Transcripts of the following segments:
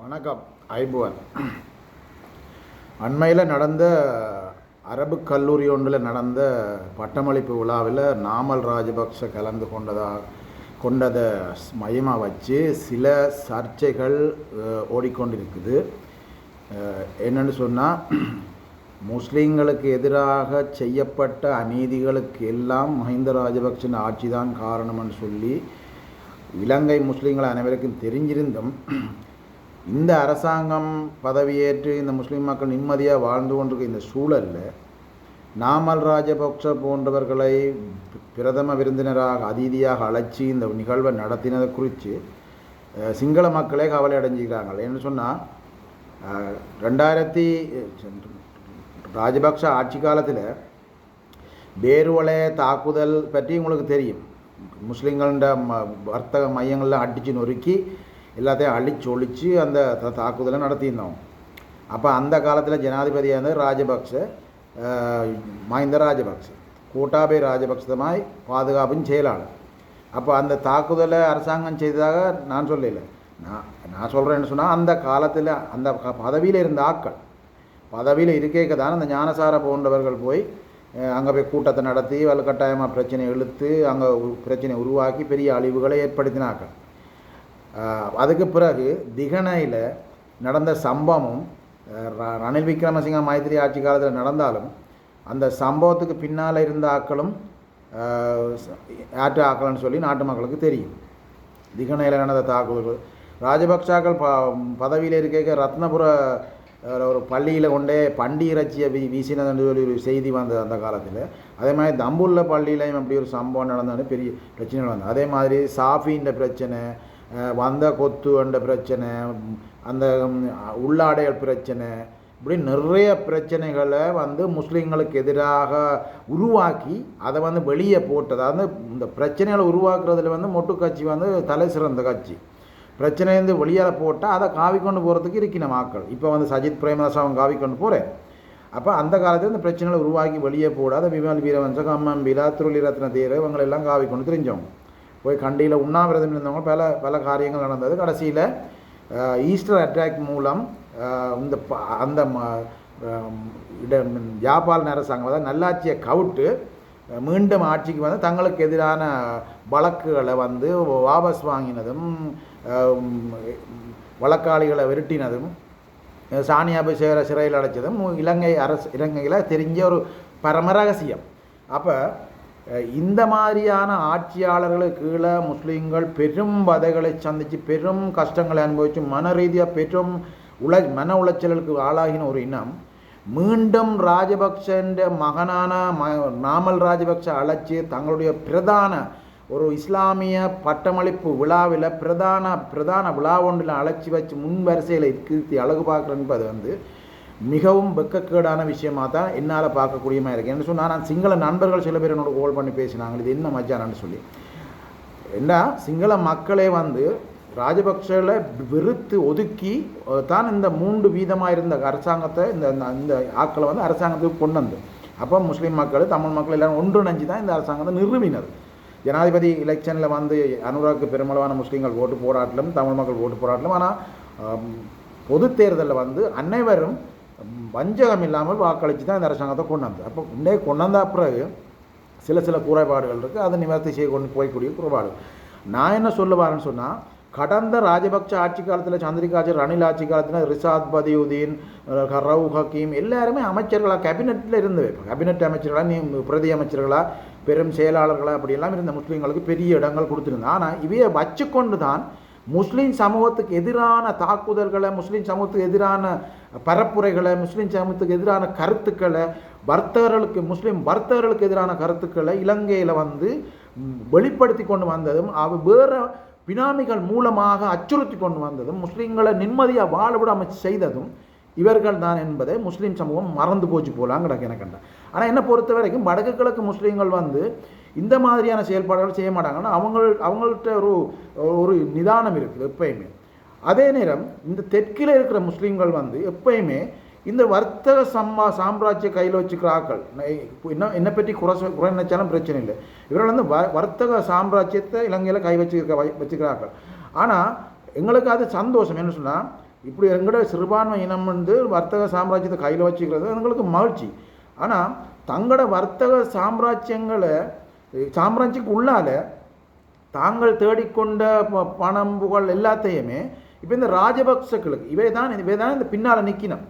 வணக்கம் ஐபுவன். அண்மையில் நடந்த அரபு கல்லூரி ஒன்றில் நடந்த பட்டமளிப்பு விழாவில் நாமல் ராஜபக்ஷ கலந்து கொண்டதாக கொண்டதை மையமாக வச்சு சில சர்ச்சைகள் ஓடிக்கொண்டிருக்குது. என்னென்னு சொன்னால் முஸ்லீம்களுக்கு எதிராக செய்யப்பட்ட அநீதிகளுக்கு எல்லாம் மஹிந்த ராஜபக்ஷன் ஆட்சி தான் காரணம்னு சொல்லி இலங்கை முஸ்லீம்கள் அனைவருக்கும் தெரிஞ்சிருந்தும் இந்த அரசாங்கம் பதவியேற்று இந்த முஸ்லீம் மக்கள் நிம்மதியாக வாழ்ந்து கொண்டிருக்க இந்த சூழலில் நாமல் ராஜபக்ஷ போன்றவர்களை பிரதம விருந்தினராக அதிதியாக அழைச்சி இந்த நிகழ்வை நடத்தினதை குறித்து சிங்கள மக்களே கவலை அடைஞ்சிக்கிறாங்க. ஏன்னு சொன்னால் ரெண்டாயிரத்தி ராஜபக்ஷ ஆட்சி காலத்தில் பேருவளைய தாக்குதல் பற்றி உங்களுக்கு தெரியும். முஸ்லீம்கள ம வர்த்தக மையங்கள்லாம் அடித்து நொறுக்கி எல்லாத்தையும் அழிச்சு ஒழிச்சு அந்த தாக்குதலை நடத்தியிருந்தோம். அப்போ அந்த காலத்தில் ஜனாதிபதியாக இருந்தது ராஜபக்ச மாய்ந்த மஹிந்த ராஜபக்ச. கோட்டாபே ராஜபக்சமாய் பாதுகாப்பின் செயலாளர். அப்போ அந்த தாக்குதலை அரசாங்கம் செய்ததாக நான் சொல்லல. நான் நான் சொல்கிறேன்னு சொன்னால் அந்த காலத்தில் அந்த பதவியில் இருந்த ஆட்கள் பதவியில் இருக்கேக்க தான் அந்த ஞானசார போன்றவர்கள் போய் அங்கே போய் கூட்டத்தை நடத்தி வலுக்கட்டாயமாக பிரச்சனை இழுத்து அங்கே பிரச்சனை உருவாக்கி பெரிய அழிவுகளை ஏற்படுத்தினாக்கள் அதுக்கு பிறகு திகனையில் நடந்த சம்பவம் ர- ரணில் விக்ரமசிங்க மைத்திரி ஆட்சி காலத்தில் நடந்தாலும் அந்த சம்பவத்துக்கு பின்னால் இருந்த ஆக்களும் ஆற்று ஆக்கலன்னு சொல்லி நாட்டு மக்களுக்கு தெரியும். திகனையில் நடந்த தாக்குதல்கள். ராஜபக்சாக்கள் ப பதவியில் இருக்க ரத்னபுர ஒரு பள்ளியில் கொண்டே பண்டி இறைச்சியை வீ வீசினதுன்னு சொல்லி ஒரு செய்தி வந்தது அந்த காலத்தில். அதே மாதிரி தம்புள்ள பள்ளியிலையும் அப்படி ஒரு சம்பவம் நடந்தாலும் பெரிய பிரச்சனைகள் வந்தது அதே மாதிரி சாஃபின்ற பிரச்சனை வந்த கொத்து என்ற பிரச்சனை அந்த உள்ளாடைகள் பிரச்சனை இப்படி நிறைய பிரச்சனைகளை வந்து முஸ்லீம்களுக்கு எதிராக உருவாக்கி அதை வந்து வெளியே போட்டு அதாவது இந்த பிரச்சனைகளை உருவாக்குறதுல வந்து மொட்டு கட்சி வந்து தலை சிறந்த கட்சி. பிரச்சனைலேருந்து வெளியால் போட்டால் அதை காவி கொண்டு போகிறதுக்கு இருக்கிற மக்கள். இப்போ வந்து சஜித் பிரேமதாஸ் அவன் காவி கொண்டு போகிறேன் அப்போ அந்த காலத்தில் இந்த பிரச்சனைகளை உருவாக்கி வெளியே போடாத விமல் வீரவன்ச அம்மன் பிலா துருளி ரத்ன தேர் இவங்களெல்லாம் காவி கொண்டு தெரிஞ்சவங்க. போய் கண்டியில் உண்ணாவிரதம் இருந்தவங்க பல பல காரியங்கள் நடந்தது. கடைசியில் ஈஸ்டர் அட்டாக் மூலம் இந்த ப- அந்த ம- அஹ், அரசாங்கம் அதாவது நல்லாட்சியை கவுட்டு மீண்டும் ஆட்சிக்கு வந்து தங்களுக்கு எதிரான வழக்குகளை வந்து வாபஸ் வாங்கினதும் வழக்காளிகளை விரட்டினதும் அஹ், சானியா சேர சிறையில் அடைச்சதும் இலங்கை அரசு இலங்கையில் தெரிஞ்ச ஒரு பரம ரகசியம். அப்போ இந்த மாதிரியான ஆட்சியாளர்களுக்கு கீழே முஸ்லீம்கள் பெரும் வதைகளை சந்தித்து பெரும் கஷ்டங்களை அனுபவித்து மன ரீதியாக பெரும் உள மன உளைச்சலுக்கு ஆளாகின ஒரு இனம் மீண்டும் ராஜபக்சன்ற மகனான ம நாமல் ராஜபக்ச அழைச்சி தங்களுடைய பிரதான ஒரு இஸ்லாமிய பட்டமளிப்பு விழாவில் பிரதான பிரதான விழா ஒன்றில் அழைச்சி வச்சு முன் வரிசையில் கீர்த்தி அழகு பார்க்குறேன் என்பது வந்து மிகவும் வெக்கக்கேடான விஷயமா தான் என்னால் பார்க்கக்கூடியமா இருக்குது என்ன சொன்னால் நான் சிங்கள நண்பர்கள் சில பேர் என்னோட கோல் பண்ணி பேசினாங்க. இது என்ன மச்சானு சொல்லி. என்ன சிங்கள மக்களே வந்து ராஜபக்சல வெறுத்து ஒதுக்கி தான் இந்த மூன்று வீதமாக இருந்த அரசாங்கத்தை இந்த இந்த- ஆக்களை வந்து அரசாங்கத்துக்கு கொண்டு வந்து. அப்போ முஸ்லீம் மக்கள் தமிழ் மக்கள் எல்லாரும் ஒன்றிணைஞ்சு தான் இந்த அரசாங்கத்தை நிறுவினர். ஜனாதிபதி எலெக்ஷனில் வந்து அனுராக்கு பெருமளவான முஸ்லீம்கள் ஓட்டு போராட்டலும் தமிழ் மக்கள் ஓட்டு போராட்டலும். ஆனால் பொது தேர்தலில் வந்து அனைவரும் வஞ்சகம் இல்லாமல் வாக்களித்து தான் இந்த அரசாங்கத்தை கொண்டு வந்தது. அப்போ உண்டே கொண்டு வந்த பிறகு சில சில குறைபாடுகள் இருக்குது அதை நிவர்த்தி செய்ய கொண்டு போய்க்கூடிய குறைபாடு நான் என்ன சொல்ல வரேன்னு சொன்னால் கடந்த ராஜபக்ச ஆட்சி காலத்தில் சந்திரிகாச்சி ரணில் ஆட்சி காலத்தில் ரிசாத் பதியுதீன் ரவு ஹக்கீம் எல்லாருமே அமைச்சர்களாக கேபினெட்டில் இருந்து கேபினெட் அமைச்சர்களாக நீ பிரதி அமைச்சர்களாக பெரும் செயலாளர்களாக அப்படியெல்லாம் இருந்த முஸ்லீம்களுக்கு பெரிய இடங்கள் கொடுத்துருந்தேன் ஆனால் இவையை வச்சுக்கொண்டு தான் முஸ்லீம் சமூகத்துக்கு எதிரான தாக்குதல்களை முஸ்லீம் சமூகத்துக்கு எதிரான பரப்புரைகளை முஸ்லீம் சமூகத்துக்கு எதிரான கருத்துக்களை வர்த்தகர்களுக்கு முஸ்லீம் வர்த்தகர்களுக்கு எதிரான கருத்துக்களை இலங்கையில் வந்து வெளிப்படுத்தி கொண்டு வந்ததும் அவ வேறு பினாமிகள் மூலமாக அச்சுறுத்தி கொண்டு வந்ததும் முஸ்லீம்களை நிம்மதியாக வாழவிடாமல் செய்ததும் இவர்கள் தான் என்பதை முஸ்லீம் சமூகம் மறந்து போச்சு போலாங்க எனக்கு ஆனால் என்னை பொறுத்த வரைக்கும் வடக்கு கிழக்கு முஸ்லீம்கள் வந்து இந்த மாதிரியான செயல்பாடுகள் செய்ய மாட்டாங்கன்னா அவங்க அவங்கள்ட்ட ஒரு ஒரு நிதானம் இருக்குது எப்பயுமே. அதே நேரம் இந்த தெற்கில் இருக்கிற முஸ்லீம்கள் வந்து எப்பயுமே இந்த வர்த்தக சம்மா சாம்ராஜ்ய கையில் வச்சுக்கிற ஆக்கள் என்ன என்னை பற்றி குறை குறை நினைச்சாலும் பிரச்சனை இல்லை. இவர்கள் வந்து வ வர்த்தக சாம்ராஜ்யத்தை இலங்கையில் கை வச்சுருக்க வச்சுக்கிறார்கள். ஆனால் எங்களுக்கு அது சந்தோஷம். என்ன சொன்னால் இப்படி எங்களோட சிறுபான்மை இனம் வந்து வர்த்தக சாம்ராஜ்யத்தை கையில் வச்சுக்கிறது எங்களுக்கு மகிழ்ச்சி. ஆனால் தங்களோட வர்த்தக சாம்ராஜ்யங்களை சாம்ராஜ்யத்துக்கு உள்ளால தாங்கள் தேடிக்கொண்ட ப- பணம் புகழ் எல்லாத்தையுமே இப்போ இந்த ராஜபக்சர்களுக்கு இவை தான் இவை தான் இந்த பின்னால் நிற்கணும்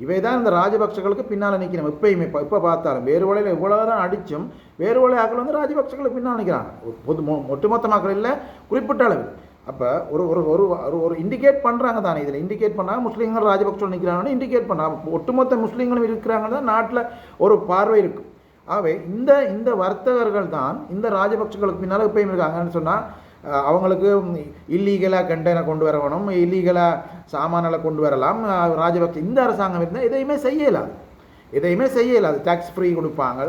இவை தான் இந்த ராஜபக்சர்களுக்கு பின்னால் நிற்கணும் எப்பயுமே இப்போ இப்போ பார்த்தாலும் வேறு வழியில் இவ்வளோ தான் அடிச்சும் வேறு வழி ஆக்கள் வந்து ராஜபக்சர்களுக்கு பின்னால் நிற்கிறாங்க பொது மொ- ஒட்டுமொத்த இல்லை குறிப்பிட்ட அளவு. அப்போ ஒரு ஒரு ஒரு ஒரு ஒரு இண்டிகேட் பண்ணுறாங்க தானே இதில். இண்டிகேட் பண்ணால் முஸ்லீம்கள் ராஜபக்சம் நிற்கிறாங்கன்னு இண்டிகேட் பண்ணால் ஒட்டுமொத்த முஸ்லீம்களும் இருக்கிறாங்க தான் நாட்டில் ஒரு பார்வை இருக்குது ஆகவே இந்த இந்த வர்த்தகர்கள் தான் இந்த ராஜபக்சங்களுக்கு பின்னால் எப்பயும் இருக்காங்கன்னு சொன்னால் அவங்களுக்கு இல்லீகலாக கண்டெய்னை கொண்டு வரணும் இல்லீகலாக சாமான்களை கொண்டு வரலாம். ராஜபக்ஷ ராஜபக்ச இந்த அரசாங்கம் இருந்தால் எதையுமே செய்யலாது எதையுமே செய்யலாது டேக்ஸ் ஃப்ரீ கொடுப்பாங்க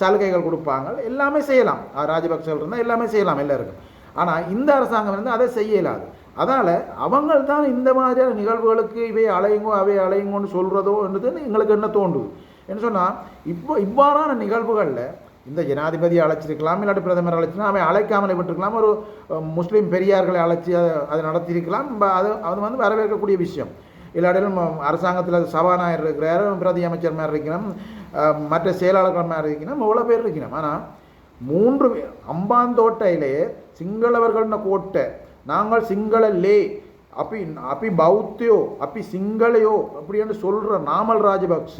சலுகைகள் கொடுப்பாங்க எல்லாமே செய்யலாம். ராஜபக்சர்கள் இருந்தால் எல்லாமே செய்யலாம் எல்லாருக்கும். ஆனால் இந்த அரசாங்கம் இருந்தால் அதை செய்யலாது அதனால் அவங்கள் தான் இந்த மாதிரியான நிகழ்வுகளுக்கு இவை அலையுங்கோ அவை அலையுங்கோன்னு சொல்கிறதோ என்றது எங்களுக்கு என்ன தோன்றுது? என்ன சொன்னால் இப்போ இவ்வாறான நிகழ்வுகளில் இந்த ஜனாதிபதி அழைச்சிருக்கலாம் இல்லாட்டி பிரதமர் அழைச்சிருக்கலாம் அவன் அழைக்காமலே விட்டுருக்கலாம் ஒரு முஸ்லீம் பெரியார்களை அழைச்சி அதை அதை நடத்தியிருக்கலாம் அது அது வந்து வரவேற்கக்கூடிய விஷயம். இல்லாட்டிலும் அரசாங்கத்தில் சபாநாயகர் இருக்கிறார் பிரதி அமைச்சர் மாதிரி இருக்கணும் மற்ற செயலாளர்கள் மாதிரி இருக்கணும் இவ்வளோ பேர் இருக்கணும். ஆனால் மூன்று அம்பாந்தோட்டையிலே சிங்களவர்கள்னு கோட்டை நாங்கள் சிங்கள லே அப்பி அப்பி பௌத்தியோ அப்பி சிங்களையோ அப்படின்னு சொல்கிற நாமல் ராஜபக்ஷ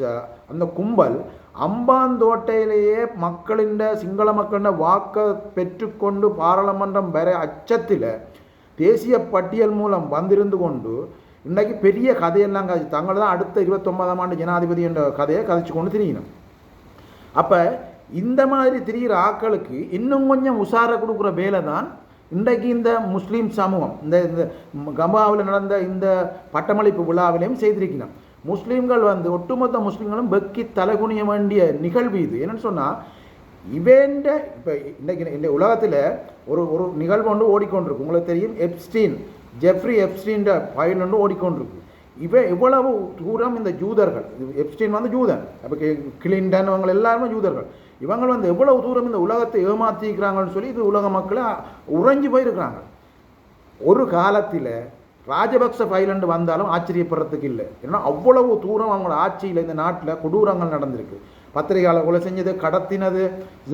அந்த கும்பல் அம்பாந்தோட்டையிலேயே மக்களின் சிங்கள மக்களின் வாக்கை பெற்றுக்கொண்டு பாராளுமன்றம் வர அச்சத்தில் தேசிய பட்டியல் மூலம் வந்திருந்து கொண்டு இன்றைக்கு பெரிய கதையெல்லாம் கதை தங்களை தான் அடுத்த இருபத்தொன்பதாம் ஆண்டு ஜனாதிபதி என்ற கதையை கதைச்சு கொண்டு திரியணும் அப்போ இந்த மாதிரி திரிகிற ஆக்களுக்கு இன்னும் கொஞ்சம் உஷார கொடுக்குற வேலை தான் இன்றைக்கு இந்த முஸ்லீம் சமூகம் இந்த இந்த கம்பாவில் நடந்த இந்த பட்டமளிப்பு விழாவிலையும் செய்திருக்கணும் முஸ்லீம்கள் வந்து ஒட்டுமொத்த முஸ்லீம்களும் வெக்கி தலைகுனிய வேண்டிய நிகழ்வு இது. என்னன்னு சொன்னால் இவேண்ட இப்போ இன்றைக்கு இந்த உலகத்தில் ஒரு ஒரு நிகழ்வு ஒன்று ஓடிக்கொண்டிருக்கு. உங்களுக்கு தெரியும் எப்ஸ்டீன் ஜெஃப்ரி எப்ஸ்டீன்ற ஃபைல் ஒன்று ஓடிக்கொண்டிருக்கு. இவ இவ்வளவு தூரம் இந்த ஜூதர்கள் எப்ஸ்டீன் வந்து ஜூதன் அப்போ கிளின்டன் அவங்க எல்லாருமே ஜூதர்கள் இவங்க வந்து எவ்வளவு தூரம் இந்த உலகத்தை ஏமாற்றிக்கிறாங்கன்னு சொல்லி இது உலக மக்களை உறைஞ்சு போயிருக்கிறாங்க. ஒரு காலத்தில் ராஜபக்ச ஃபைலண்டு வந்தாலும் ஆச்சரியப்படுறதுக்கு இல்லை. ஏன்னா அவ்வளவு தூரம் அவங்களோட ஆட்சியில் இந்த நாட்டில் கொடூரங்கள் நடந்திருக்கு. பத்திரிகையாளர் கொலை செஞ்சது கடத்தினது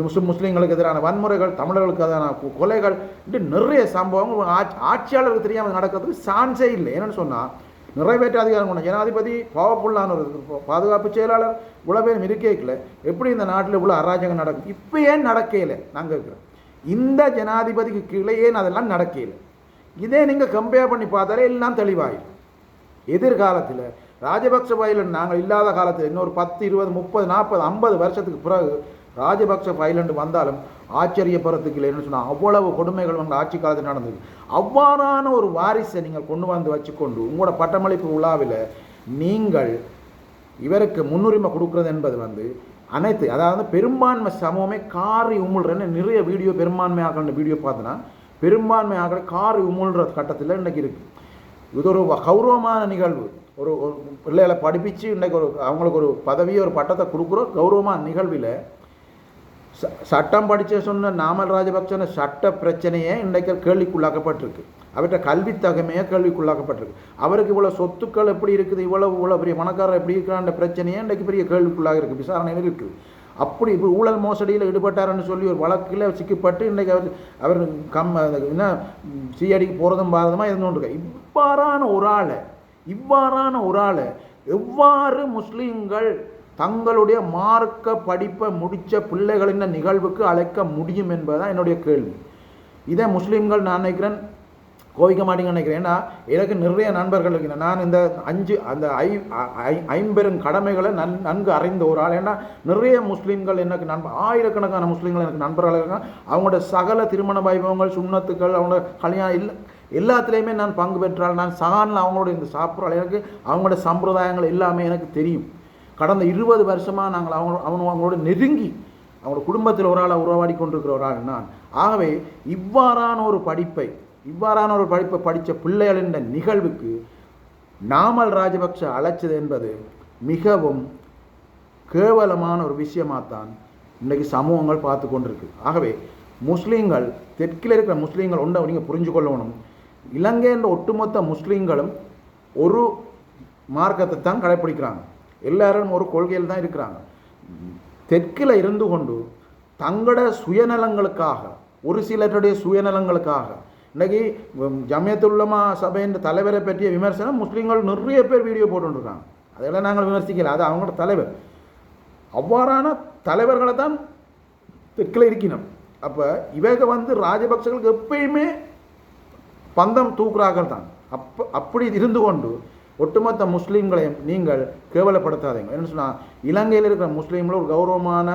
முஸ்லிம் முஸ்லீம்களுக்கு எதிரான வன்முறைகள் தமிழர்களுக்கு எதிரான கொலைகள் இப்படி நிறைய சம்பவங்கள். ஆட்சி ஆட்சியாளருக்கு தெரியாமல் நடக்கிறதுக்கு சான்ஸே இல்லை. என்னென்னு சொன்னால் நிறைவேற்ற அதிகாரம் கொண்ட ஜனாதிபதி பவர்ஃபுல்லான ஒரு பாதுகாப்பு செயலாளர் இவ்வளோ பேரும் இருக்கேக்கல எப்படி இந்த நாட்டில் இவ்வளோ அராஜகம் நடக்கும்? இப்போ ஏன் நடக்கையில் நாங்கள் இருக்கிறோம். இந்த ஜனாதிபதிக்கு கீழே ஏன் அதெல்லாம் நடக்கையில் இதே நீங்கள் கம்பேர் பண்ணி பார்த்தாலே எல்லாம் தெளிவாயிடும். எதிர்காலத்தில் ராஜபக்ச பைலண்ட் நாங்கள் இல்லாத காலத்தில் இன்னொரு பத்து இருபது முப்பது நாற்பது ஐம்பது வருஷத்துக்கு பிறகு ராஜபக்ச பைலண்டு வந்தாலும் ஆச்சரியப்படுறதுக்கு இல்லை என்ன சொன்னால் அவ்வளவு கொடுமைகள் உங்கள் ஆட்சி காலத்தில் நடந்தது. அவ்வாறான ஒரு வாரிசை நீங்கள் கொண்டு வந்து வச்சுக்கொண்டு உங்களோட பட்டமளிப்பு விழாவில் நீங்கள் இவருக்கு முன்னுரிமை கொடுக்குறது என்பது வந்து அனைத்து அதாவது பெரும்பான்மை சமூகமே காரி உமிழ்றேன்னு நிறைய வீடியோ பெரும்பான்மை ஆக்கிற வீடியோ பார்த்தோன்னா பெரும்பான்மை ஆக்கிற காரி உமிழ்ற கட்டத்தில் இன்றைக்கி இருக்குது இது ஒரு கௌரவமான நிகழ்வு. ஒரு ஒரு பிள்ளைகளை படிப்பிச்சு இன்றைக்கு ஒரு அவங்களுக்கு ஒரு பதவியை ஒரு பட்டத்தை கொடுக்குறோம் கௌரவமான நிகழ்வில் ச சட்டம் படித்த சொன்ன நாமல் ராஜபக்சன சட்ட பிரச்சனையே இன்றைக்கு கேள்விக்குள்ளாக்கப்பட்டிருக்கு. அவர்கிட்ட கல்வி தகமையே கேள்விக்குள்ளாக்கப்பட்டிருக்கு. அவருக்கு இவ்வளோ சொத்துக்கள் எப்படி இருக்குது? இவ்வளோ இவ்வளோ பெரிய பணக்காரர் எப்படி இருக்கிறான்ற பிரச்சனையே இன்றைக்கு பெரிய கேள்விக்குள்ளாக இருக்குது விசாரணையில் இருக்குது அப்படி இப்போ ஊழல் மோசடியில் ஈடுபட்டார்னு சொல்லி ஒரு வழக்கில் சிக்கப்பட்டு இன்றைக்கு அவர் அவர் கம் என்ன சிஐடிக்கு போகிறதும் பாரதமாக இருந்து இவ்வாறான ஒரு ஆளை இவ்வாறான ஒரு ஆளை எவ்வாறு முஸ்லீம்கள் தங்களுடைய மார்க்க படிப்பை முடித்த பிள்ளைகளின் நிகழ்வுக்கு அழைக்க முடியும் என்பதுதான் என்னுடைய கேள்வி. இதே முஸ்லீம்கள் நான் நினைக்கிறேன் கோவிக்க மாட்டீங்கன்னு நினைக்கிறேன். ஏன்னா எனக்கு நிறைய நண்பர்கள் இருக்கிறேன் நான் இந்த அஞ்சு அந்த ஐ ஐ- ஐம்பெரும் கடமைகளை நன் நன்கு அறிந்த ஒரு ஆள். ஏன்னா நிறைய முஸ்லீம்கள் எனக்கு நண்பர் ஆயிரக்கணக்கான முஸ்லீம்கள் எனக்கு நண்பர்கள் இருக்காங்க. அவங்களோட சகல திருமண வைபவங்கள் சுண்ணத்துக்கள் அவங்களோட கல்யாணம் இல்லை எல்லாத்துலேயுமே நான் பங்கு பெற்றால் நான் சகானில் அவங்களோட இந்த சாப்பிட்றாள் எனக்கு அவங்களோட சம்பிரதாயங்கள் எல்லாமே எனக்கு தெரியும். கடந்த இருபது வருஷமாக நாங்கள் அவங்க அவங்க அவங்களோட நெருங்கி அவங்களோட குடும்பத்தில் ஒரு ஆளை உறவாடி கொண்டிருக்கிற ஒரு ஆள் நான். ஆகவே இவ்வாறான ஒரு படிப்பை இவ்வாறான ஒரு படிப்பை படித்த பிள்ளைகள் என்ற நிகழ்வுக்கு நாமல் ராஜபக்ஷ அழைச்சது என்பது மிகவும் கேவலமான ஒரு விஷயமாகத்தான் இன்றைக்கு சமூகங்கள் பார்த்து கொண்டிருக்கு. ஆகவே முஸ்லீம்கள் தெற்கில் இருக்கிற முஸ்லீம்கள் உண்டு நீங்கள் புரிஞ்சு கொள்ளணும் இலங்கை என்ற ஒட்டுமொத்த முஸ்லீம்களும் ஒரு மார்க்கத்தை தான் கடைப்பிடிக்கிறாங்க. எல்லாரும் ஒரு கொள்கையில் தான் இருக்கிறாங்க. தெற்கில் இருந்து கொண்டு தங்களோட சுயநலங்களுக்காக ஒரு சிலருடைய சுயநலங்களுக்காக இன்றைக்கி உம், ஜமியத்துல்லமா சபையின் தலைவரை பற்றிய விமர்சனம் முஸ்லீம்கள் நிறைய பேர் வீடியோ போட்டுருக்காங்க. அதெல்லாம் நாங்கள் விமர்சிக்கல அது அவங்களோட தலைவர். அவ்வாறான தலைவர்களை தான் தெற்கில் இருக்கணும் அப்போ இவங்க வந்து ராஜபக்சர்களுக்கு எப்பயுமே பந்தம் தூக்குறார்கள் தான். அப்போ அப்படி இருந்து கொண்டு ஒட்டுமொத்த முஸ்லீம்களையும் நீங்கள் கேவலப்படுத்தாதீங்க. என்ன சொன்னால் இலங்கையில் இருக்கிற முஸ்லீம்கள் ஒரு கௌரவமான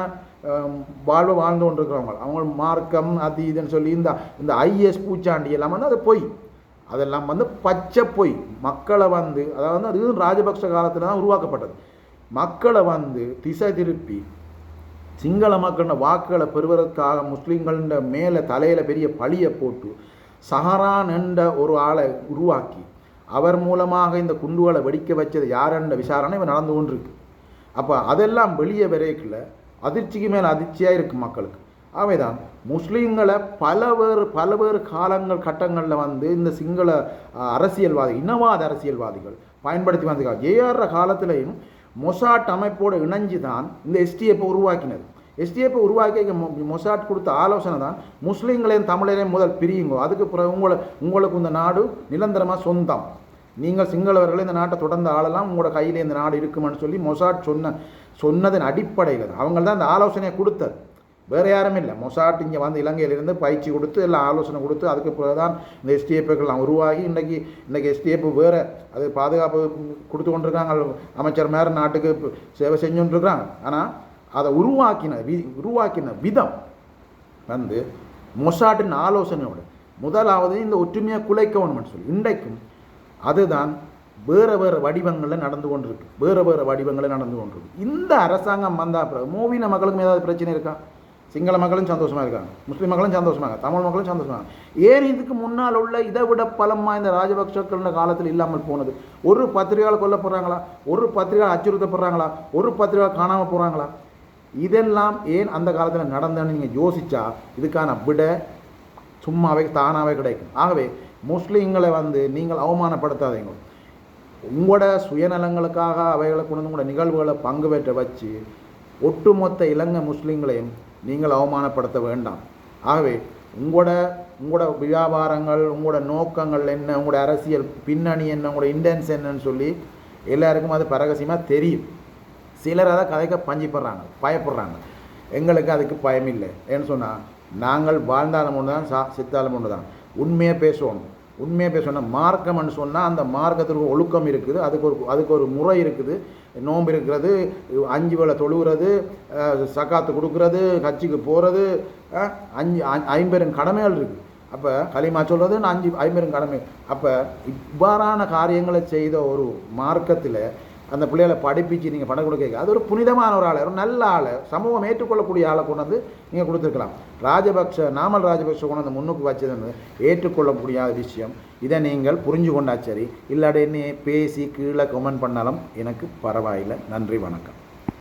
வாழ்வு வாழ்ந்து கொண்டிருக்கிறவங்க. அவங்க மார்க்கம் அது இதுன்னு சொல்லி இந்த இந்த ஐஎஸ் பூச்சாண்டி எல்லாம் வந்து அது பொய். அதெல்லாம் வந்து பச்சை பொய். மக்களை வந்து அதாவது அது ராஜபக்ஷ காலத்தில் தான் உருவாக்கப்பட்டது. மக்களை வந்து திசை திருப்பி சிங்கள மக்களோட வாக்குகளை பெறுவதற்காக முஸ்லீம்கள மேலே தலையில் பெரிய பழியை போட்டு சஹரான் என்ற ஒரு ஆளை உருவாக்கி அவர் மூலமாக இந்த குண்டுகளை வெடிக்க வச்சது யாருன்ற விசாரணை இவன் நடந்து கொண்டிருக்கு. அப்போ அதெல்லாம் வெளியே வரைக்கல அதிர்ச்சிக்கு மேலே அதிர்ச்சியாக இருக்குது மக்களுக்கு. அவைதான் முஸ்லீம்களை பல வேறு பல வேறு காலங்கள் கட்டங்களில் வந்து இந்த சிங்கள அரசியல்வாதி இனவாத அரசியல்வாதிகள் பயன்படுத்தி வந்திருக்காங்க. ஏஆர்ற காலத்திலையும் மொசாட் அமைப்போடு இணைஞ்சு தான் இந்த எஸ்டிஎஃப்பை உருவாக்கினது. எஸ்டிஎஃப்பை உருவாக்கி மொசாட் கொடுத்த ஆலோசனை தான் முஸ்லீம்களையும் தமிழரையும் முதல் பிரியுங்கோ. அதுக்கு பிறகு உங்களை உங்களுக்கு இந்த நாடு நிரந்தரமாக சொந்தம். நீங்கள் சிங்களவர்களை இந்த நாட்டை தொடர்ந்து ஆளலாம் உங்களோட கையில் இந்த நாடு இருக்குமென்னு சொல்லி மொசாட் சொன்ன சொன்னதன் அடிப்படையில் தான். அவங்க தான் இந்த ஆலோசனையை கொடுத்தது. வேறு யாரும் இல்லை. மொசாட் இங்கே வந்து இலங்கையிலிருந்து பயிற்சி கொடுத்து எல்லாம் ஆலோசனை கொடுத்து அதுக்கு பிறகு தான் இந்த எஸ்டிஎஃப்கள்லாம் உருவாகி இன்றைக்கி இன்றைக்கி எஸ்டிஎஃப் வேறு அது பாதுகாப்பு கொடுத்து கொண்டிருக்காங்க. அமைச்சர் மேலே நாட்டுக்கு சேவை செஞ்சு ஆனால் அதை உருவாக்கின வி உருவாக்கின விதம் வந்து மொசாட்டின் ஆலோசனையோடு. முதலாவது இந்த ஒற்றுமையை குலைக்கணும்னு சொல்லி. இன்றைக்கும் அதுதான் வேறு வேறு வடிவங்களில் நடந்து கொண்டிருக்கு. வேறு வேறு வடிவங்களில் நடந்து கொண்டிருக்கு. இந்த அரசாங்கம் வந்தால் பிறகு மூவின மக்களுக்கும் ஏதாவது பிரச்சனை இருக்கா? சிங்கள மக்களும் சந்தோஷமாக இருக்காங்க. முஸ்லீம் மக்களும் சந்தோஷமாக தமிழ் மக்களும் சந்தோஷமாக ஏன் இதுக்கு முன்னால் உள்ள இதை விட பலமாக இந்த ராஜபக்சக்கள் காலத்தில் இல்லாமல் போனது? ஒரு பத்திரிகையாளர் கொல்லப்படுறாங்களா ஒரு பத்திரிகை அச்சுறுத்தப்படுறாங்களா ஒரு பத்திரிகை காணாமல் போகிறாங்களா இதெல்லாம் ஏன் அந்த காலத்தில் நடந்தன்னு நீங்கள் யோசித்தா இதுக்கான விட சும்மாவே தானாகவே கிடைக்கும். ஆகவே முஸ்லீம்களை வந்து நீங்கள் அவமானப்படுத்தாதீங்க. உங்களோட சுயநலங்களுக்காக அவைகளை கொண்டு வந்து உங்களோட நிகழ்வுகளை பங்கு பெற்ற வச்சு ஒட்டுமொத்த இலங்கை முஸ்லீம்களையும் நீங்கள் அவமானப்படுத்த வேண்டாம். ஆகவே உங்களோட உங்களோட வியாபாரங்கள் உங்களோட நோக்கங்கள் என்ன உங்களோட அரசியல் பின்னணி என்ன உங்களோட இன்டென்ஸ் என்னன்னு சொல்லி எல்லாருக்கும் அது பரகசியமாக தெரியும். சிலர் அதை கதைக்க பஞ்சிப்படுறாங்க பயப்படுறாங்க. எங்களுக்கு அதுக்கு பயமில்லை ஏன்னு சொன்னால் நாங்கள் வாழ்ந்தாலும் ஒன்று தான் சா சித்தாலும் ஒன்று தான் உண்மையை பேசுவோம். உண்மையை பேசணும் மார்க்கம்னு சொன்னால் அந்த மார்க்கத்துக்கு ஒழுக்கம் இருக்குது. அதுக்கு ஒரு அதுக்கு ஒரு முறை இருக்குது. நோன்பு இருக்கிறது அஞ்சு வேலை தொழுகிறது சக்காத்து கொடுக்கறது கட்சிக்கு போகிறது அஞ்சு ஐம்பெரும் கடமைகள் இருக்குது அப்போ களிமா சொல்கிறது நான் அஞ்சு ஐம்பெரும் கடமை. அப்போ இவ்வாறான காரியங்களை செய்த ஒரு மார்க்கத்தில் அந்த பிள்ளைகளை படிப்பிச்சு நீங்கள் பணம் கொடுக்க அது ஒரு புனிதமான ஒரு ஆளை. ஒரு நல்ல ஆளை. சமூகம் ஏற்றுக்கொள்ளக்கூடிய ஆளை கொண்டு வந்து நீங்கள் கொடுத்துருக்கலாம். ராஜபக்ஷ நாமல் ராஜபக்ஷ கொண்டு வந்து முன்னுக்கு வச்சதுன்னு ஏற்றுக்கொள்ள முடியாத விஷயம். இதை நீங்கள் புரிஞ்சு கொண்டா சரி. இல்லாட்டி என்ன பேசி கீழே கமெண்ட் பண்ணாலும் எனக்கு பரவாயில்லை. நன்றி வணக்கம்.